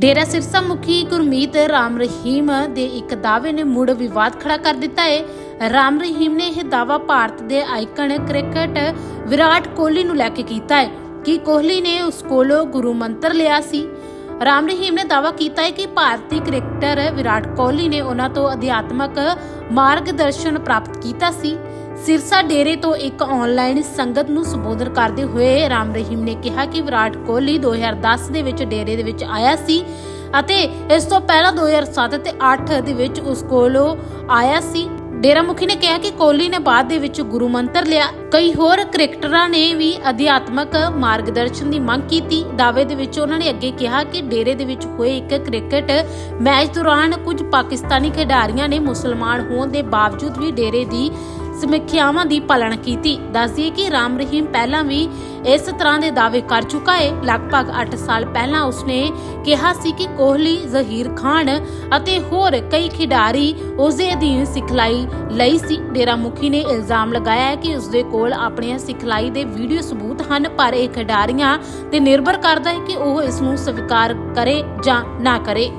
ਡੇਰਾ ਸਿਰਸਾ ਮੁਖੀ ਗੁਰਮੀਤ ਰਾਮ ਰਹੀਮ ਦੇ ਇੱਕ ਦਾਅਵੇ ਨੇ ਮੁੜ ਵਿਵਾਦ ਖੜਾ ਕਰ ਦਿੱਤਾ ਹੈ ਰਾਮ ਰਹੀਮ ਨੇ ਇਹ ਦਾਅਵਾ ਭਾਰਤ ਦੇ ਆਈਕਨ ਕ੍ਰਿਕਟ ਵਿਰਾਟ ਕੋਹਲੀ ਨੂੰ ਲੈ ਕੇ ਕੀਤਾ ਹੈ ਕਿ ਕੋਹਲੀ ਨੇ ਉਸ ਕੋਲੋਂ ਗੁਰੂ ਮੰਤਰ ਲਿਆ ਸੀ। ਰਾਮ ਰਹੀਮ ਨੇ ਦਾਅਵਾ ਕੀਤਾ ਹੈ ਕਿ ਭਾਰਤੀ ਕ੍ਰਿਕਟਰ ਵਿਰਾਟ ਕੋਹਲੀ ਨੇ ਉਹਨਾਂ ਤੋਂ ਅਧਿਆਤਮਕ ਮਾਰਗਦਰਸ਼ਨ ਪ੍ਰਾਪਤ ਕੀਤਾ ਸੀ। ਸਿਰਸਾ ਡੇਰੇ ਤੋਂ ਇੱਕ ਆਨਲਾਈਨ ਸੰਗਤ ਨੂੰ ਸੰਬੋਧਨ ਕਰਦੇ ਹੋਏ ਰਾਮ ਰਹੀਮ ਨੇ ਕਿਹਾ ਕਿ ਵਿਰਾਟ ਕੋਹਲੀ 2010 ਦੇ ਵਿੱਚ ਡੇਰੇ ਦੇ ਵਿੱਚ ਆਇਆ ਸੀ ਅਤੇ ਇਸ ਤੋਂ ਪਹਿਲਾਂ 2007 ਤੇ 8 ਦੇ ਵਿੱਚ ਉਸ ਕੋਲੋਂ ਆਇਆ ਸੀ। ਡੇਰਾ ਮੁਖੀ ਨੇ ਕਿਹਾ ਕਿ ਕੋਹਲੀ ਨੇ ਬਾਅਦ ਦੇ ਵਿੱਚ ਗੁਰੂ ਮੰਤਰ ਲਿਆ। ਕਈ ਹੋਰ ਕ੍ਰਿਕਟਰਾਂ ਨੇ ਵੀ ਅਧਿਆਤਮਕ ਮਾਰਗਦਰਸ਼ਨ ਦੀ ਮੰਗ ਕੀਤੀ। ਦਾਅਵੇ ਦੇ ਵਿੱਚ ਉਹਨਾਂ ਨੇ ਅੱਗੇ ਕਿਹਾ ਕਿ ਡੇਰੇ ਦੇ ਵਿੱਚ ਹੋਏ ਇੱਕ ਕ੍ਰਿਕਟ ਮੈਚ ਦੌਰਾਨ ਕੁਝ ਪਾਕਿਸਤਾਨੀ ਖਿਡਾਰੀਆਂ ਨੇ ਮੁਸਲਮਾਨ ਹੋਣ ਦੇ ਬਾਵਜੂਦ ਵੀ ਡੇਰੇ ਦੀ ਸਮੀਖਿਆਵਾਂ ਦੀ ਪਾਲਣਾ ਕੀਤੀ। ਦੱਸਦੀਏ ਕਿ ਰਾਮ ਰਹੀਮ ਪਹਿਲਾਂ ਵੀ ਇਸ ਤਰ੍ਹਾਂ ਦੇ ਦਾਅਵੇ ਕਰ ਚੁੱਕਾ ਹੈ ਲਗਭਗ 8 ਸਾਲ ਪਹਿਲਾਂ ਉਸਨੇ ਕਿਹਾ ਸੀ ਕਿ ਕੋਹਲੀ, ਜ਼ਹੀਰ ਖਾਨ ਅਤੇ ਹੋਰ ਕਈ ਖਿਡਾਰੀ ਉਸਦੇ ਅਧੀਨ ਸਿਖਲਾਈ ਲਈ ਸੀ। ਡੇਰਾ ਮੁਖੀ ਨੇ ਇਲਜ਼ਾਮ ਲਗਾਇਆ ਹੈ ਕਿ ਉਸਦੇ ਕੋਲ ਆਪਣੀਆਂ ਸਿਖਲਾਈ ਦੇ ਵੀਡੀਓ ਸਬੂਤ ਹਨ, ਪਰ ਇਹ ਖਿਡਾਰੀਆਂ ਤੇ ਨਿਰਭਰ ਕਰਦਾ ਹੈ ਕਿ ਉਹ ਇਸ ਨੂੰ ਸਵੀਕਾਰ ਕਰੇ ਜਾਂ ਨਾ ਕਰੇ।